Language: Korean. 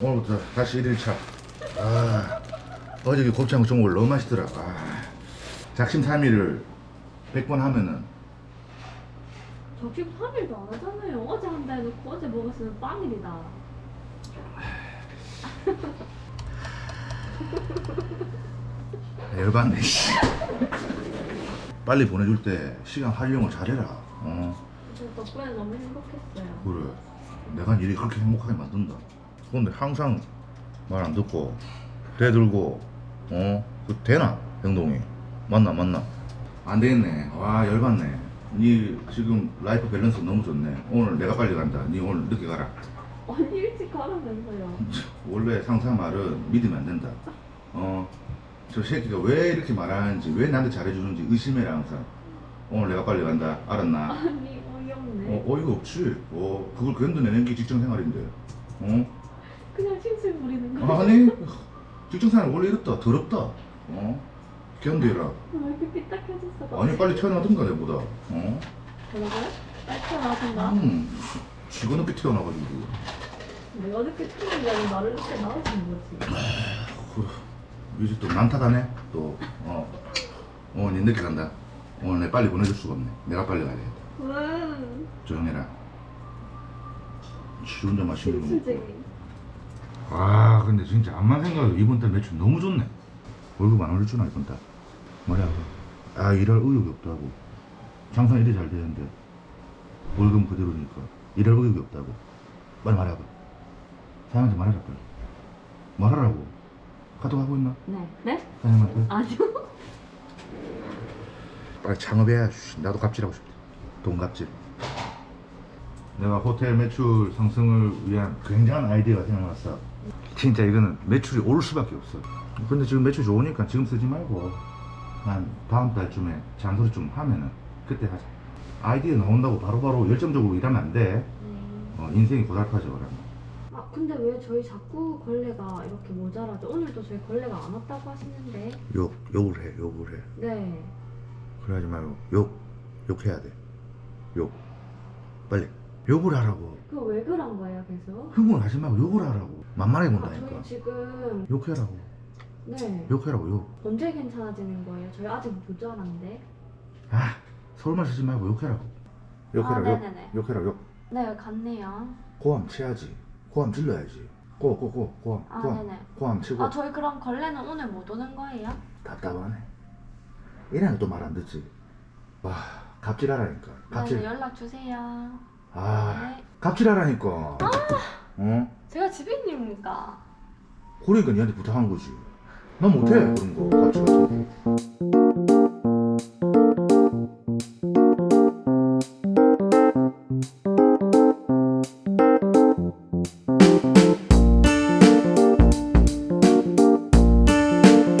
오늘부터 다시 1일차. 아, 어제 그 곱창 전골 너무 맛있더라. 아, 작심삼일을 100번 하면은 적심 3일도 안 하잖아요. 어제 한다 해놓고 어제 먹었으면 빵일이다. 열받네. 씨. 빨리 보내줄 때 시간 활용을 잘해라. 어, 저 덕분에 너무 행복했어요. 그래. 내가 일이 그렇게 행복하게 만든다. 근데 항상 말 안 듣고 대들고 어, 그 되나 행동이 맞나 맞나? 안 되겠네. 와 열받네. 니 지금 라이프 밸런스 너무 좋네. 오늘 내가 빨리 간다. 니 오늘 늦게 가라. 아니 일찍 가라면서요. 원래 상사 말은 믿으면 안 된다. 어, 저 새끼가 왜 이렇게 말하는지, 왜 나한테 잘해주는지 의심해라 항상. 오늘 내가 빨리 간다. 알았나? 아니 어이없네. 어, 어이가 없지. 어, 그걸 견뎌내는 게 직장 생활인데. 어? 그냥 칭칭 부리는 거. 아니, 직장 생활 원래 이렇다. 더럽다. 어? 견뎌라. 왜 이렇게 삐딱해졌어? 아니, 빨리 태어나든가, 내보다. 어? 뭐라고요? 빨리 태어나신다. 음, 지가 늦게 태어나가지고. 내가 늦게 태어나면 나를 늦게 낳아준 거지. 그, 이제 또 난타다네. 또, 어. 어, 니 늦게 간다. 오늘 내 빨리 보내줄 수가 없네. 내가 빨리 가야 되겠다. 왜? 조용해라. 지 혼자 마시는 거. 아 근데 진짜 암만 생각해도 이번 달 매출 너무 좋네. 월급 안 올려주나 이번 달. 뭐야 아 일할 의욕이 없다고. 장사 이리 잘 되는데. 월급 그대로니까 일할 의욕이 없다고. 빨리 말해봐 사장한테 말해라 빨리. 말하라고. 카톡 하고 있나? 네. 네? 사장님한테? 아니요. 빨리 창업해야 씨, 나도 갑질하고 싶다. 돈 갑질. 내가 호텔 매출 상승을 위한 굉장한 아이디어가 생각났어 진짜 이거는 매출이 오를 수밖에 없어 근데 지금 매출 좋으니까 지금 쓰지 말고 한 다음 달쯤에 잔소리 좀 하면은 그때 하자 아이디어 나온다고 바로바로 열정적으로 일하면 안돼 네. 어, 인생이 고달파져 그러면 아 근데 왜 저희 자꾸 걸레가 이렇게 모자라죠? 오늘도 저희 걸레가 안 왔다고 하시는데. 욕, 욕을 해 욕을 해 네. 그러지 말고 욕 욕해야 돼 욕 빨리 욕을 하라고 그거 왜 그런 거예요, 계속? 흥분을 하지 말고 욕을 하라고 만만하게 아, 본다니까 저희 지금 욕해라고 네 욕해라고 욕 언제 괜찮아지는 거예요? 저희 아직 모자란데. 아, 서울말 쓰지 말고 욕해라고. 욕해라, 아, 욕. 네네네. 욕해라, 욕. 네, 갔네요. 고함 치야지. 고함 질러야지. 고, 고, 고, 고함, 아, 고함. 네네. 고함 치고. 아, 저희 그럼 걸레는 오늘 못 오는 거예요? 답답하네. 이래는 또 말 안 듣지. 와, 갑질하라니까. 네, 갑질. 연락 주세요. 아, 네. 갑질하라니까. 어? 제가 집인입니까? 그러니까 니한테 부탁한 거지. 나 못해, 음. 그런 거. 갑질 같은 거.